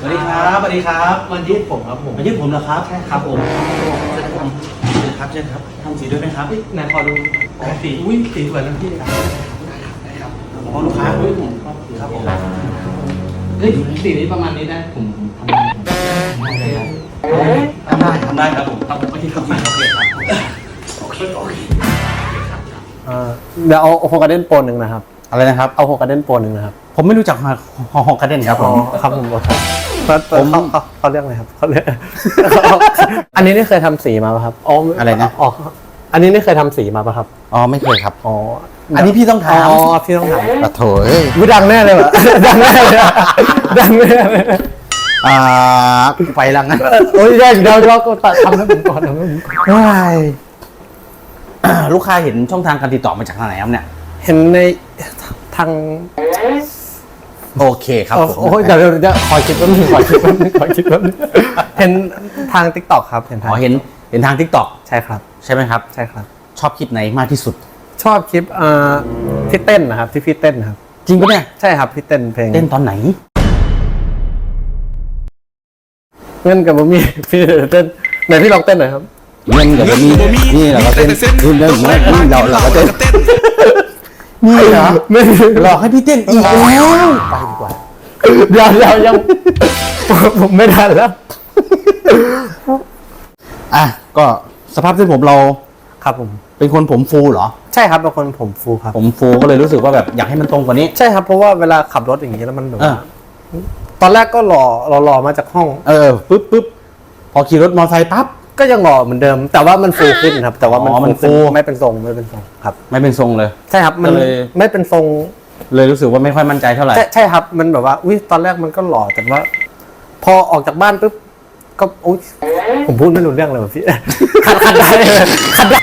สวัสดีครับสวัสดีครับมันยืดผมครับผมมายืดผมเหรอครับใช่ครับผมเชิญครับเชิญครับทำสีด้วยไหมครับนายพอดูสีอุ้ยสีสวยนะพี่ครับอ๋อลูกค้าอุ้ยผมครับผมเฮ้ยสีนี้ประมาณนี้ได้ผมทำได้ทำได้ทำได้ครับผมทำโอเคครับโอเคครับโอเคโอเคเอ่อเดี๋ยวเอาโฮกาเดนโปรหนึ่งนะครับ อะไรนะครับ เอาโฮกาเดนโปรหนึ่งนะครับ ผมไม่รู้จักฮอฮอกระเด็นครับผมครับผมเขาผมเขาเขาเขาเรียกอะไรครับเขาเรียกอันนี้นี่เคยทำสีมาป่ะครับอ๋อออะไรนะอ๋ออันนี้นี่เคยทำสีมาป่ะครับอ๋อไม่เคยครับอ๋ออันนี้พี่ต้องถามอ๋อพี่ต้องถามปะโถเอ้ยวิดังแน่เลยวะดังแน่เลยอะดังแน่เลยอ่าไปแล้วงั้นโอ้ยได้เดี๋ยวเดี๋ยวก็ทำให้ผมก่อนทำให้ผมก่อนว้ายลูกค้าเห็นช่องทางการติดต่อมาจากทางไหนครับเนี่ย เห็นในทาง โอเคครับผมโอ้ยเดี๋ยวเดี๋ยวเดี๋ยวขอคิดแป๊บนึงขอคิดแป๊บนึงขอคิดแป๊บนึงเห็นทางทิกตอกครับเห็นทางอ๋อเห็นเห็นทางทิกตอกใช่ครับ ใช่ไหมครับ ใช่ครับ ชอบคลิปไหนมากที่สุด ชอบคลิปเอ่อที่เต้นนะครับที่พี่เต้นนะครับ จริงปะเนี่ยใช่ครับพี่เต้นเพลงเต้นตอนไหนเงินกับบะหมี่พี่เต้นไหนพี่ลองเต้นหน่อยครับเงินกับมีนี่เราก็เต้นนี่เรื่องนี้เราเราก็เต้น นี่เหรอไม่หลอกให้พี่เต้นอีกแล้วไปดีกว่าเดี๋ยวเดี๋ยวยังผมไม่ทันแล้ว อะก็สภาพเส้นผมเราครับผม เป็นคนผมฟูเหรอ ใช่ครับเป็นคนผมฟูครับ ผมฟูก็เลยรู้สึกว่าแบบอยากให้มันตรงกว่านี้ ใช่ครับ เพราะว่าเวลาขับรถอย่างนี้แล้วมันแบบเออว่าตอนแรกก็หล่อหล่อหล่อมาจากห้อง เออปุ๊บปุ๊บพอขี่รถมอเตอร์ไซค์ปั๊บ ก็ยังหล่อเหมือนเดิม แต่ว่ามันฟูขึ้นครับ แต่ว่ามันอ๋อมันขึ้ฟูไม่เป็นทรงไม่เป็นทรงครับ ไม่เป็นทรงเลย ใช่ครับมันก็เลย ไม่เป็นทรงเลยรู้สึกว่าไม่ค่อยมั่นใจเท่าไหร่ใช่ใช่ครับ มันแบบว่าอุ้ยตอนแรกมันก็หล่อแต่ว่า พอออกจากบ้านปุ๊บก็อุ้ยผมพูดไม่รู้เรื่องเลยว่ะพี่ ขัดขัดได้เลยขัดได้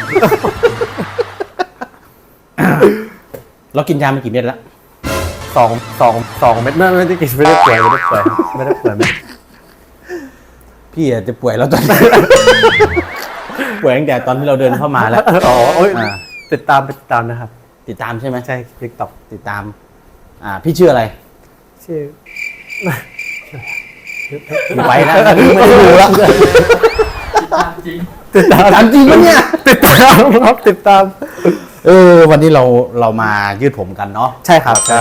เรากินยามากี่เม็ดแล้วสองสองสองเม็ดนั่นไม่ได้กินไม่ได้ป่วยไม่ได้ป่วยไม่ได้ป่วยไม่ได้ พี่อาจจะป่วยแล้วตอนนี้ ป่วยตั้งแต่ตอนที่เราเดินเข้ามาแล้ว อ๋อโอ้ยอ่า ติดตามไปติดตามนะครับ ติดตามใช่ไหมใช่ทิกตอกติดตาม อ่า พี่ชื่ออะไรชื่อไปแล้วไม่ได้ดูแล้วจริง ติดตามถามจริงปะเนี่ย ติดตามครับติดตาม เออ วันนี้เราเรามายืดผมกันเนาะใช่ครับ ก็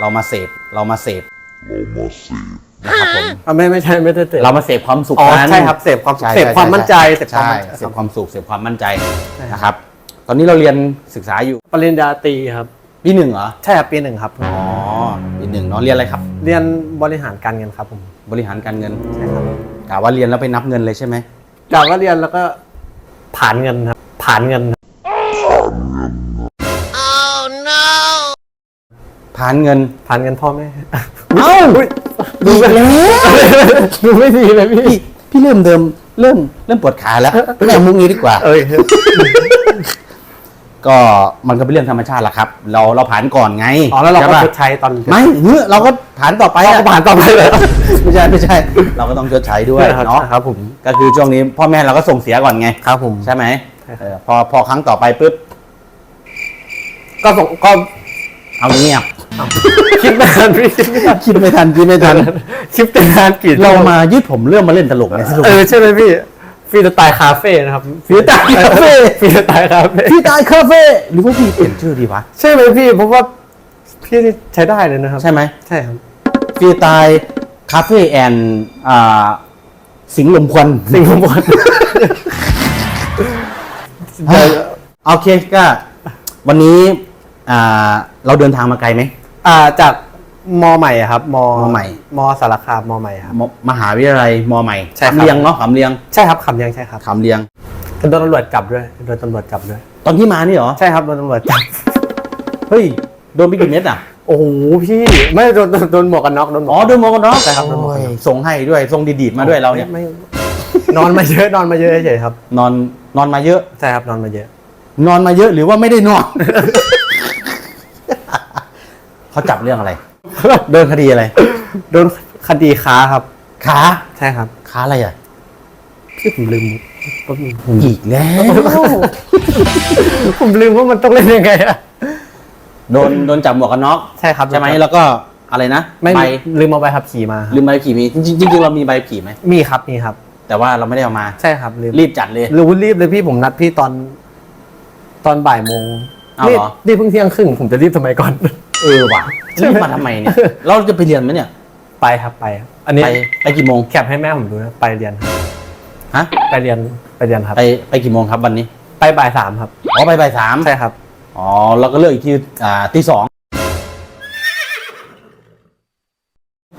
เรามาเสพเรามาเสพ นะครับผมอะไม่ไม่ใช่ไม่ได้เสพเรามาเสพความสุขอ๋อกันใช่ครับเสพความใช่เสพความมั่นใจเสพความใช่มั่นใจเสพความสุขเสพความมั่นใจนะครับ ตอนนี้เราเรียนศึกษาอยู่ปริญญาตรีครับ ปีหนึ่งเหรอใช่ครับปีหนึ่งครับ อ๋อปีหนึ่งเนาะเรียนอะไรครับ เรียนบริหารการเงินครับผมบริหารการเงินใช่ครับกะว่าเรียนแล้วไปนับเงินเลยใช่ไหมกล่าวว่าเรียนแล้วก็ผ่านเงินครับผ่านเงินครับผ่านเงินผ่านเงินพ่อแม่ เอ้า ดูไปแล้วดูไม่ดีเลยพี่พี่ พี่เริ่มเดิมเริ่มเริ่มปวดขาแล้วไม่เอามุกนี้ดีกว่า เอ้ยก็มันก็เป็นเรื่องธรรมชาติแหละครับ เราเราผ่านก่อนไงอ๋อแล้วเราก็ใช่ชปะดใช้ตอนไม่เนื้อเราก็ผ่านต่อไปเราอะก็ผ่านต่อไปเลยไม่ใช่ไม่ใช่ เราก็ต้องชดใช้ด้วยเนาะครับผมก็คือช่วงนี้พ่อแม่เราก็ส่งเสียก่อนไงครับผมใช่ไหมใช่ครับเออพอพอครั้งต่อไปปุ๊บก็ส่งก็เอาเงียบ คิดไม่ทันพี่คิดไม่ทันคิดไม่ทันคิดไม่ทัน คิดเป็นงานกี่เรามายืดผมเรื่องมาเล่นตลกไงสรุปเออใช่ไหมพี่ฟรีสไตล์คาเฟ่นะครับฟรีสไตล์คาเฟ่ฟรีสไตล์คาเฟ่พี่ตายคาเฟ่หรือว่าพี่เปลี่ยนชื่อดีวะใช่ไหมพี่เพราะว่าพี่นี่ใช้ได้เลยนะครับ ใช่ไหมใช่ครับฟรีตายคาเฟ่แอนอ่าสิงห์ลมควันสิ่งของผมเออโอเคก็วันนี้อ่าเราเดินทางมาไกลไหม อ่าจากมอใหม่อะครับมมใหม่ มสารคามมอใหม่ครับ มมหาวิทยาลัยมใหม่ใช่ครับ ขำเลียงเนาะขำเลียงใช่ครับขำเลียงใช่ครับขำเลียง โดนตำรวจจับด้วยโดนตำรวจจับด้วย ตอนที่มานี่เหรอ ใช่ครับโดนตำรวจจับ เฮ้ย โดนไปกี่เม็ดอะ โอ้โหพี่ไม่โดนโดนโดนหมวกกันน็อกโดนหมวอ๋กอโดนหมวกกันน็อกใช่ครับโดนหมวกกันน็อกโอ้ยส่งให้ด้วยส่งดีดๆมาด้วยเราเนี่ย ไม่นอนมาเยอะนอนมาเยอะเฉยๆครับนอนนอนมาเยอะ ใช่ครับนอนมาเยอะ นอนมาเยอะหรือว่าไม่ได้นอน เขาจับเรื่องอะไร โดนคดีอะไร โดนคดีค้าครับขาใช่ครับขาอะไรอะพี่ผมลืมผมอีกแล้ว ผมลืมว่ามันต้องเล่นยังไงอะโดนโดนจับหมวกกันน็อกใช่ครับใช่ไหมแล้วก็อะไรนะไม่ใบลืมเอาใบขับขี่มาครับลืมใบขับขี่มีจริงๆจริงๆเรามีใบขับขี่ไหมมีครับมีครับ แต่ว่าเราไม่ได้เอามาใช่ครับลืมรีบจัดเลยรู้รีบเลยพี่ผมนัดพี่ตอน ตอนบ่ายโมงเอารีเหบรอรีบเพิ่งเที่ยงครึ่งผมจะรีบทำไมก่อน เออว่ะรีบมาทำไมเนี่ยเราจะไปเรียนไหมเนี่ย ไปครับไปครับอันนี้ไปไปกี่โมงแคปให้แม่ผมดูนะไปเรียนครับฮะไปเรียนไปเรียนครับ ไปไปกี่โมงครับวันนี้ ไปบ่ายสามครับอ๋อไปบ่ายสามใช่ครับอ๋อเราก็เลิกอีกทีอ่าตีสอง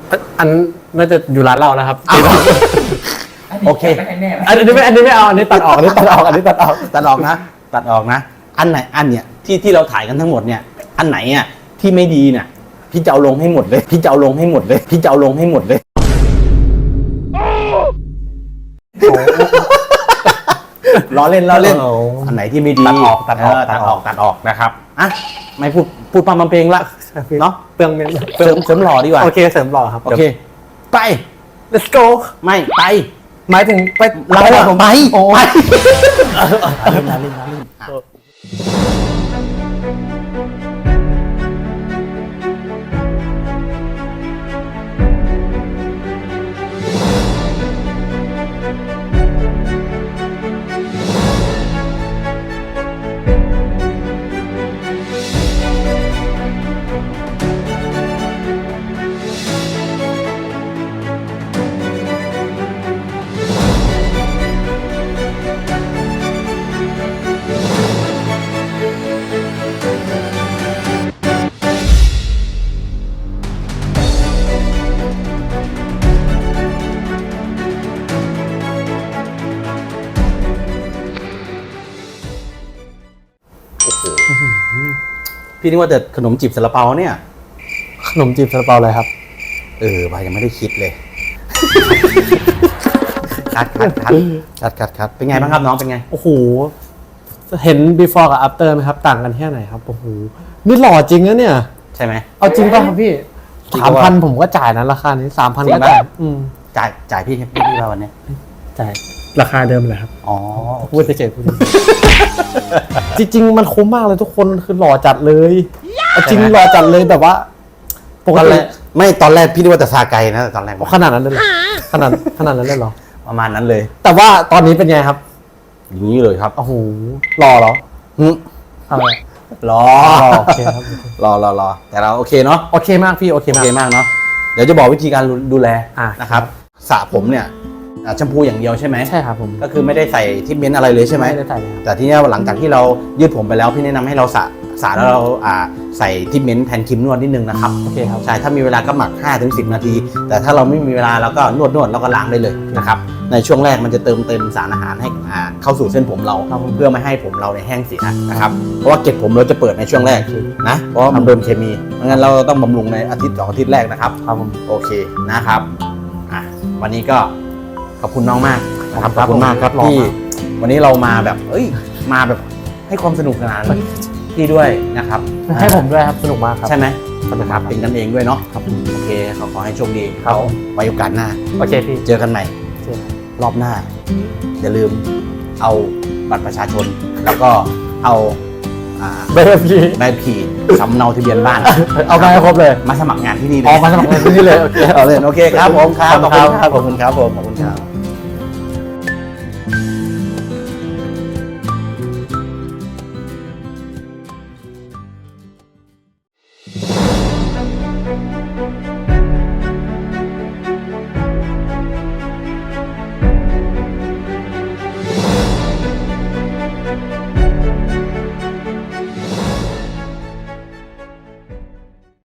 อันอันน่าจะอยู่ร้านเรานะครับโอเค อันนี้ไม่อันนี้ไม่เอาอันนี้ตัดออกอันนี้ตัดออกอันนี้ตัดออกตัดออกนะ ตัดออกนะ อันไหนอันเนี่ยที่ที่เราถ่ายกันทั้งหมดเนี่ย อันไหนอะ ที่ไม่ดีเนี่ยพี่จะเอาลงให้หมดเลย พี่จะเอาลงให้หมดเลย พี่จะเอาลงให้หมดเลย ล้อเล่นล้อเล่นโอ้อันไหนที่ไม่ดีตัดออกตัดออกเตัดออกตัดออกนะครับอะไม่พูดพูดปั๊มปั๊มเพลงละเนาะเปลืองเงินเสริมเสริมหล่อดีกว่าโอเคเสริมหล่อครับโอเค ไปเดี๋ยว let's go ไม่ไปหมายถึงไปเราไปอะไปโอ้ไปยเล่นนะเล่นนะเล่น พี่นึกว่าแต่ขนมจีบซาลาเปาเนี่ย ขนมจีบซาลาเปาอะไรครับ เออว่ายังไม่ได้คิดเลยคัดคัดคัดคัดคัดคัดเป็นไงบ้างครับน้องเป็นไง โอ้โห เห็น before กับ after ไหมครับ ต่างกันแค่ไหนครับ โอ้โห นี่หล่อจริงนะเนี่ย ใช่ไหม เอาจริงป่ะครับพี่จริงสามปะพัวะนผมก็จ่ายนะราคานี้สามพันจริงก็ปะ จ่ายอืมจ่ายจ่ายพี่พี่พี่ว่าวันเนี้ยจ่าย ราคาเดิมเลยครับ อ๋อพูดเฉยๆพูดจริง ๆ มันคุ้มมากเลยทุกคนคือหล่อจัดเลยเอาจริงหล่อจัดเลยแบบว่าปกตอนติแรกไม่ตอนแรกพี่นึกว่าแต่ซาไกนะแต่ตอนแรกขนาดนั้นเลยเหรอขนาดขนาดนั้นเลยเหรอ ประมาณนั้นเลยแต่ว่าตอนนี้เป็นไงครับอย่างนี้เลยครับโอ้โหหล่อเหรอหึอะไรรอหล่อโอเคครับรอรอรอแต่เราโอเคเนาะโอเคมากพี่โอเคโอมาก เคมากเนาะเดี๋ยวจะบอกวิธีการดูแลอะ นะครับสระผมเนี่ย อะแชมพูอย่างเดียวใช่ไหมใช่ครับผมก็คือไม่ได้ใส่ทิปเมนต์อะไรเลยใช่ไหมไม่ได้ใส่เลยครับแต่ที่เนี้ยหลังจากที่เรายืดผมไปแล้วพี่แนะนำให้เราสระสระแล้วเราอ่าใส่ทิปเมนต์แทนครีมนวดนิดนึงนะครับโอเคครับใช่ถ้ามีเวลาก็หมัก 5-10 นาที แต่ถ้าเราไม่มีเวลาเราก็นวดนวดแล้วก็ล้างได้เลยนะครับในช่วงแรกมันจะเติมเต็มสารอาหารให้อ่าเข้าสู่เส้นผมเราครับผม เพื่อไม่ให้ผมเราเนี่ยแห้งเสียนะครับเพราะว่าเก็บผมเราจะเปิดในช่วงแรก นะเพราะว่ามันโดนเคมีเพราะงั้นเราต้องบำรุงในอาทิตย์สองอาทิตย์แรกนะครับ ครับผม โอเคนะครับอะวันนี้ก็ ขอบคุณน้องมากนะครับครับขอบคุณมากครับผมที่วันนี้เรามาแบบเอ้ยมาแบบให้ความสนุกสนานพี่ด้วยนะครับให้ผมด้วยครับสนุกมากครับใช่ไหมสนุกคมารักบเป็นกันเองด้วยเนาะครับโอเคขอขอให้โชคดีครับเขาไว้โอกาสหน้าโอเคพี่เจอกันใหม่เจอกันรอบหน้า อย่าลืมเอาบัตรประชาชน แล้วก็เอาอ่าเบอร์พี่ใบขี่สำเนาทะเบียนบ้าน เอาไปให้ครบเลย มาสมัครงานที่นี่เลยออกมาสมัครงานที่นี่เลย โอเคเอาเลยโอเคครับผมครับขขออบบคุคุณณคครัรับบขอบคุณครับผมขอบคุณครับ